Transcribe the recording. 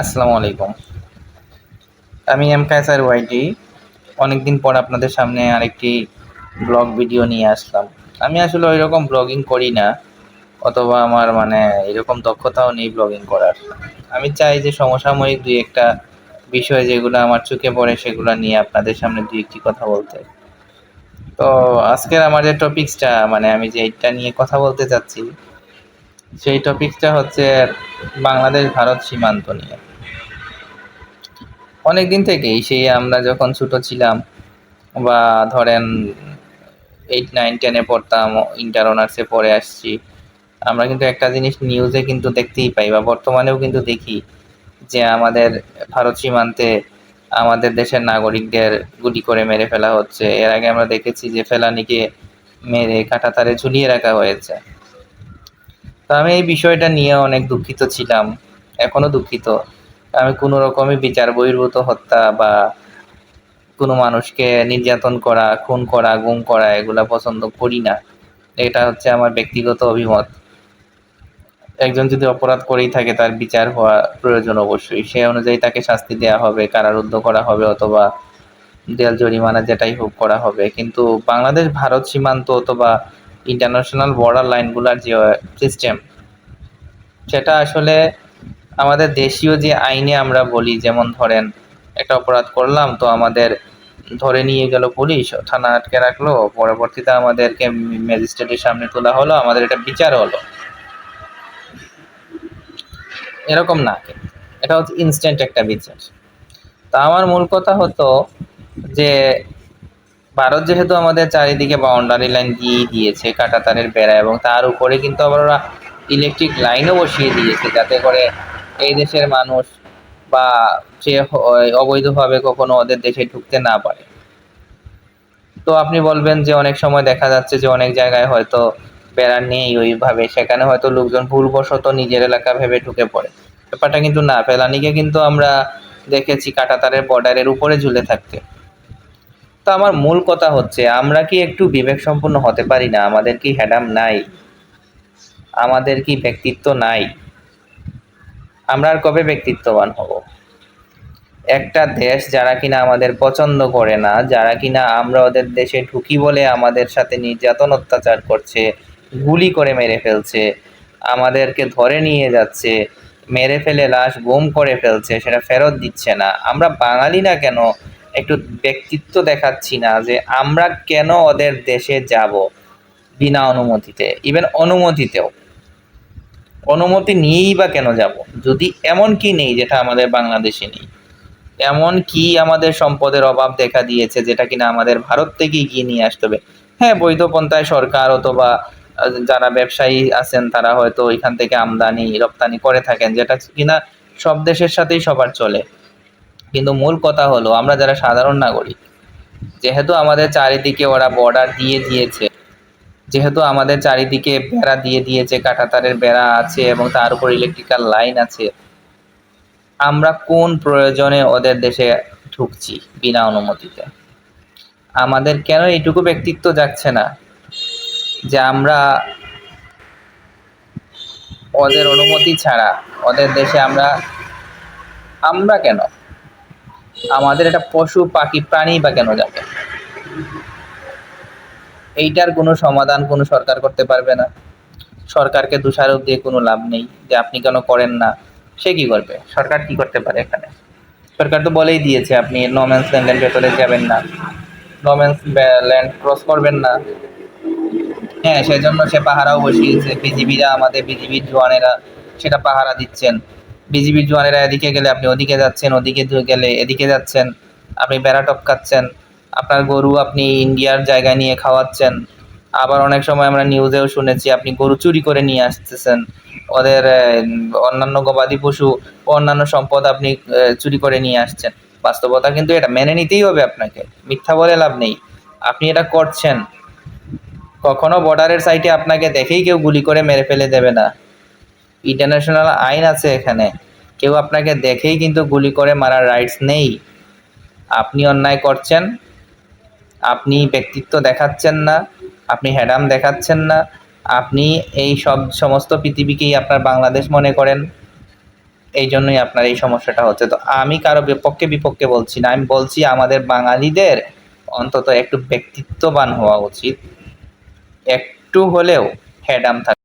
আসসালামু আলাইকুম। আমি এম কায়সার ওয়াইটি অনেকদিন পর আপনাদের সামনে আরেকটি ব্লগ ভিডিও নিয়ে আসলাম। আমি আসলে ওই রকম ব্লগিং করি না, অথবা আমার মানে এরকম দক্ষতাও নেই ব্লগিং করার। আমি চাই যে সমসাময়িক দুই একটা বিষয় যেগুলো আমার চোখে পড়ে, সেগুলো নিয়ে আপনাদের সামনে দুই একটি কথা বলতে। তো আজকের আমার যে টপিক্সটা মানে আমি যে এটা নিয়ে কথা বলতে চাচ্ছি সেই টপিকসটা হচ্ছে বাংলাদেশ ভারত সীমান্ত নিয়ে। অনেক দিন থেকেই সেই আমরা যখন ছোট ছিলাম বা ধরেন এইট নাইন টেনে পড়তাম ইন্টার অনার্সে পড়ে আসছি, আমরা কিন্তু একটা জিনিস নিউজে কিন্তু দেখতেই পাই বা বর্তমানেও কিন্তু দেখি যে আমাদের ভারত সীমান্তে আমাদের দেশের নাগরিকদের গুলি করে মেরে ফেলা হচ্ছে। এর আগে আমরা দেখেছি যে ফেলানিকে মেরে কাঁটাতারে ঝুলিয়ে রাখা হয়েছে। তো আমি এই বিষয়টা নিয়ে অনেক দুঃখিত ছিলাম, এখনও দুঃখিত। আমি কোনো রকমই বিচার বহির্ভূত হত্যা বা কোনো মানুষকে নির্যাতন করা, খুন করা, গুম করা এগুলা পছন্দ করি না। এটা হচ্ছে আমার ব্যক্তিগত অভিমত। একজন যদি অপরাধ করেই থাকে, তার বিচার হওয়া প্রয়োজন অবশ্যই। সে অনুযায়ী তাকে শাস্তি দেওয়া হবে, কারারুদ্ধ করা হবে অথবা দেয়াল জরিমানা যেটাই হোক করা হবে। কিন্তু বাংলাদেশ ভারত সীমান্ত অথবা ইন্টারন্যাশনাল বর্ডার লাইনগুলোর যে সিস্টেম সেটা আসলে আমাদের দেশীয় যে আইনে আমরা বলি, যেমন ধরেন একটা অপরাধ করলাম, তো আমাদের ধরে নিয়ে গেল পুলিশ, থানা আটকে রাখল, পরবর্তীতে আমাদেরকে ম্যাজিস্ট্রেটের সামনে তোলা হলো, আমাদের এটা বিচার হলো। এরকম না, এটা হচ্ছে ইনস্ট্যান্ট একটা বিচার। তা আমার মূল কথা হতো যে ভারত যেহেতু আমাদের চারিদিকে বাউন্ডারি লাইন দিয়ে দিয়েছে, কাঁটাতারের বেড়া এবং তার উপরে কিন্তু আবার ওরা ইলেকট্রিক লাইনও বসিয়ে দিয়েছে যাতে করে এই দেশের মানুষ বা সে অবৈধভাবে কখনো ওদের দেশে ঢুকতে না পারে। তো আপনি বলবেন যে অনেক সময় দেখা যাচ্ছে যে অনেক জায়গায় হয়তো বেড়া নেই ওইভাবে, সেখানে হয়তো লোকজন ভুলবশত নিজের এলাকা ভেবে ঢুকে পড়ে। ব্যাপারটা কিন্তু না, ফেলানিকে কিন্তু আমরা দেখেছি কাঁটাতারের বর্ডারের উপরে ঝুলে থাকতে। তো আমার মূল কথা হচ্ছে, আমরা কি একটু বিবেক সম্পন্ন হতে পারি না? আমাদের কি হ্যাডাম নাই? আমাদের কি ব্যক্তিত্ব নাই? আমরা আর কবে ব্যক্তিত্ববান হব? একটা দেশ যারা কিনা আমাদের পছন্দ করে না, যারা কিনা আমরা ওদের দেশে ঢুকি বলে আমাদের সাথে নির্যাতন অত্যাচার করছে, গুলি করে মেরে ফেলছে, আমাদেরকে ধরে নিয়ে যাচ্ছে, মেরে ফেলে লাশ গুম করে ফেলছে, সেটা ফেরত দিচ্ছে না। আমরা বাঙালি না কেন? একটু ব্যক্তিত্ব দেখাচ্ছি না যে আমরা কেন ওদের দেশে যাব বিনা অনুমতিতে ইভেন অনুমতিতেও। অনুমতি নিয়েই বা কেন যাব? যদি এমন কি নেই যেটা আমাদের বাংলাদেশে নেই। এমন কি আমাদের সম্পদের অভাব দেখা দিয়েছে যেটা কিনা আমাদের ভারত থেকে গিয়ে নিয়ে আসতে হবে? হ্যাঁ বৈধ পন্থায় সরকার অথবা যারা ব্যবসায়ী আছেন তারা হয়তো এখান থেকে আমদানি, রপ্তানি করে থাকেন, যেটা কিনা সব দেশের সাথেই সবার চলে। কিন্তু মূল কথা হলো, আমরা যারা সাধারণ নাগরিক, যেহেতু আমাদের চারিদিকে ওরা বর্ডার দিয়ে দিয়েছে, যেহেতু আমাদের চারিদিকে বেড়া দিয়ে দিয়েছে, কাঁটাতারের বেড়া আছে এবং তার উপর ইলেকট্রিক্যাল লাইন আছে, আমরা কোন প্রয়োজনে ওদের দেশে ঢুকছি বিনা অনুমতিতে? আমাদের কেন এইটুকু ব্যক্তিত্ব যাচ্ছে না যে আমরা ওদের অনুমতি ছাড়া ওদের দেশে আমরা আমরা কেন? আমাদের এটা পশু, পাখি, প্রাণী বা কেন যাবে এইটার কোনো সমাধান কোনো সরকার করতে পারবে না। সরকারকে দোষারোপ দিয়ে কোনো লাভ নেই, যে আপনি কেন করেন না। সে কি করবে? সরকার কি করতে পারে এখানে? সরকার তো বলেই দিয়েছে আপনি নমেন্স ল্যান্ডের ভেতরে যাবেন না। নমেন্স ল্যান্ড ক্রস করবেন না। হ্যাঁ সেজন্য সে পাহারাও বসিয়েছে। বিজিবিরা, আমাদের বিজিবির জওয়ানেরা সেটা পাহারা দিচ্ছেন। বিজিবির জোয়ানেরা এদিকে গেলে আপনি ওদিকে যাচ্ছেন, ওদিকে গেলে এদিকে যাচ্ছেন, আপনি বেড়া টপকাচ্ছেন আপনার গরু আপনি ইন্ডিয়ার জায়গায় নিয়ে খাওয়াচ্ছেন। আবার অনেক সময় আমরা নিউজেও শুনেছি আপনি গরু চুরি করে নিয়ে আসতেছেন। ওদের অন্যান্য গবাদি পশু অন্যান্য সম্পদ আপনি চুরি করে নিয়ে আসছেন। বাস্তবতা কিন্তু এটা, মেনে নিতেই হবে আপনাকে, মিথ্যা বলে লাভ নেই। আপনি এটা করছেন। কখনো বর্ডারের সাইটে আপনাকে দেখেই কেউ গুলি করে মেরে ফেলে দেবে না। ইন্টারন্যাশনাল আইন আছে এখানে। কেউ আপনাকে দেখেই কিন্তু গুলি করে মারার রাইটস নেই। আপনি অন্যায় করছেন, আপনি ব্যক্তিত্ব দেখাচ্ছেন না, আপনি হ্যাডাম দেখাচ্ছেন না, আপনি এই সব সমস্ত পৃথিবীকেই আপনার বাংলাদেশ মনে করেন, এই জন্যই আপনার এই সমস্যাটা হচ্ছে। তো আমি কারও বিপক্ষে বিপক্ষে বলছি না, আমি বলছি আমাদের বাঙালিদের অন্তত একটু ব্যক্তিত্ববান হওয়া উচিত। একটু হলেও হ্যাডাম থাকা